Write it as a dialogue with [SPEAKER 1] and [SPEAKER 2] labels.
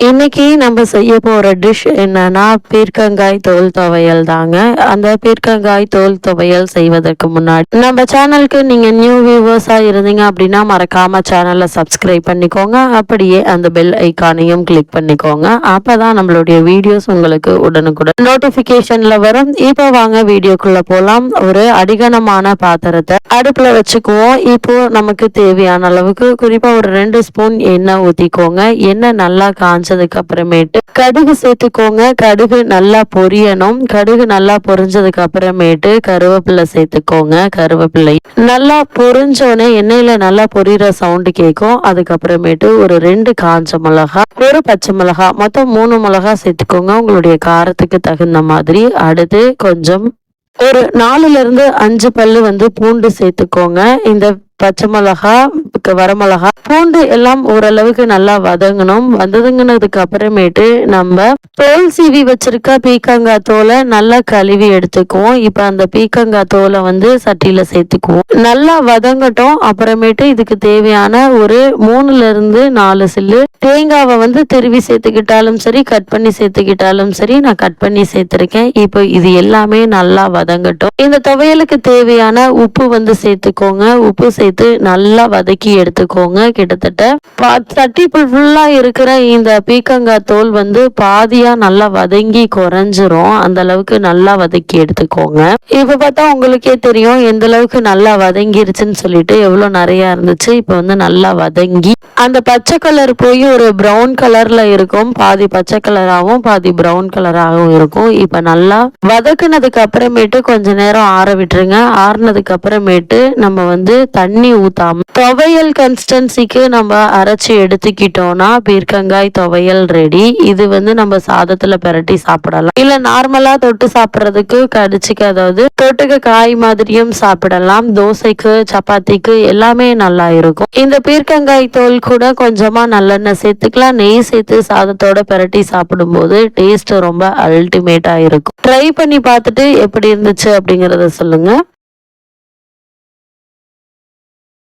[SPEAKER 1] இன்னைக்கு நம்ம செய்ய போற டிஷ் என்னன்னா பீர்க்கங்காய் தோல் துவையல் தாங்க. அந்த பீர்க்கங்காய் தோல் துவையல் செய்வதற்கு முன்னாடி நம்ம சேனலுக்கு நீங்க நியூ வியூவர்ஸா இருந்தீங்க அப்படின்னா மறக்காம சேனலை சப்ஸ்கிரைப் பண்ணிக்கோங்க. அப்படியே அந்த பெல் ஐக்கானையும் கிளிக் பண்ணிக்கோங்க. அப்பதான் நம்மளுடைய வீடியோஸ் உங்களுக்கு உடனுக்குடன் நோட்டிபிகேஷன்ல வரும். இப்போ வாங்க வீடியோக்குள்ள போலாம். ஒரு அடிகனமான பாத்திரத்தை அடுப்புல வச்சுக்குவோம். இப்போ நமக்கு தேவையான அளவுக்கு குறிப்பா ஒரு ரெண்டு ஸ்பூன் எண்ணெய் ஊத்திக்கோங்க. எண்ணெய் நல்லா பொரிஞ்சதுக்கு அப்புறமேட்டு கடுகு சேர்த்துக்கோங்க. கடுகு நல்லா பொரியணும். கடுகு நல்லா பொரிஞ்சதுக்கு அப்புறமேட்டு கருவேப்பிலை சேர்த்துக்கோங்க. கருவேப்பிலை நல்லா பொரிஞ்சோடனே எண்ணெயில நல்லா பொரியிற சவுண்டு கேட்கும் அதுக்கப்புறமேட்டு ஒரு ரெண்டு காஞ்ச மிளகா ஒரு பச்சை மிளகா மொத்தம் மூணு மிளகா சேர்த்துக்கோங்க. உங்களுடைய காரத்துக்கு தகுந்த மாதிரி. அடுத்து கொஞ்சம் ஒரு நாலுல இருந்து அஞ்சு பல்லு வந்து பூண்டு சேர்த்துக்கோங்க. இந்த பச்சை மிளகா வரமிளகா பூண்டு எல்லாம் ஓரளவுக்கு நல்லா வதங்கணும். வதங்கினதுக்கு அப்புறமேட்டு நம்ம தோல் சீவி வச்சிருக்க பீக்கங்காய் தோலை நல்லா கழுவி எடுத்துக்குவோம். இப்போ அந்த பீக்கங்காய் தோலை வந்து சட்டியில சேர்த்துக்குவோம். நல்லா வதங்கட்டும். அப்புறமேட்டு இதுக்கு தேவையான ஒரு மூணுல இருந்து நாலு சில்லு தேங்காவை வந்து திருவி சேர்த்துக்கிட்டாலும் சரி கட் பண்ணி சேர்த்துக்கிட்டாலும் சரி நான் கட் பண்ணி சேர்த்திருக்கேன். இப்போ இது எல்லாமே நல்லா வதங்கட்டும். இந்த துவையலுக்கு தேவையான உப்பு வந்து சேர்த்துக்கோங்க. உப்பு சேர்த்து நல்லா வதக்கி எடுத்துக்கோங்க. கிட்டத்தட்ட பா- ஃபுல்லா இருக்கிற இந்த பீக்கங்காய் தோல் வந்து பாதியா நல்லா வதங்கி குறைஞ்சிரும். அந்த அளவுக்கு நல்லா வதக்கி எடுத்துக்கோங்க. இப்ப பார்த்தா உங்களுக்கே தெரியும் எந்த அளவுக்கு நல்லா வதங்கிருச்சுன்னு சொல்லிட்டு எவ்வளவு நிறைய இருந்துச்சு. இப்ப வந்து நல்லா வதங்கி அந்த பச்சை கலர் போய் ஒரு பிரவுன் கலர்ல இருக்கும். பாதி பச்சை கலராகவும் பாதி பிரவுன் கலராகவும் இருக்கும். இப்ப நல்லா வதக்குனதுக்கு அப்புறமேட்டு கொஞ்ச நேரம் ஆற விட்டுருங்க. ஆறுனதுக்கு அப்புறமேட்டு நம்ம வந்து தண்ணி ஊத்தாம துவையல் கன்சிஸ்டன்சிக்கு நம்ம அரைச்சி எடுத்துக்கிட்டோம்னா பீர்க்கங்காய் துவையல் ரெடி இது வந்து நம்ம சாதத்துல பிரட்டி சாப்பிடலாம். இல்ல நார்மலா தொட்டு சாப்பிட்றதுக்கு கடிச்சிக்க அதாவது தொட்டுக்க காய் மாதிரியும் சாப்பிடலாம். தோசைக்கு சப்பாத்திக்கு எல்லாமே நல்லா இருக்கும். இந்த பீர்க்கங்காய் தோல் கூட கொஞ்சமா நல்லெண்ணெய் சேர்த்துக்கலாம். நெய் சேர்த்து சாதத்தோட பிரட்டி சாப்பிடும்போது டேஸ்ட் ரொம்ப அல்டிமேட்டா இருக்கும். ட்ரை பண்ணி பார்த்துட்டு எப்படி இருந்துச்சு அப்படிங்கறத சொல்லுங்க.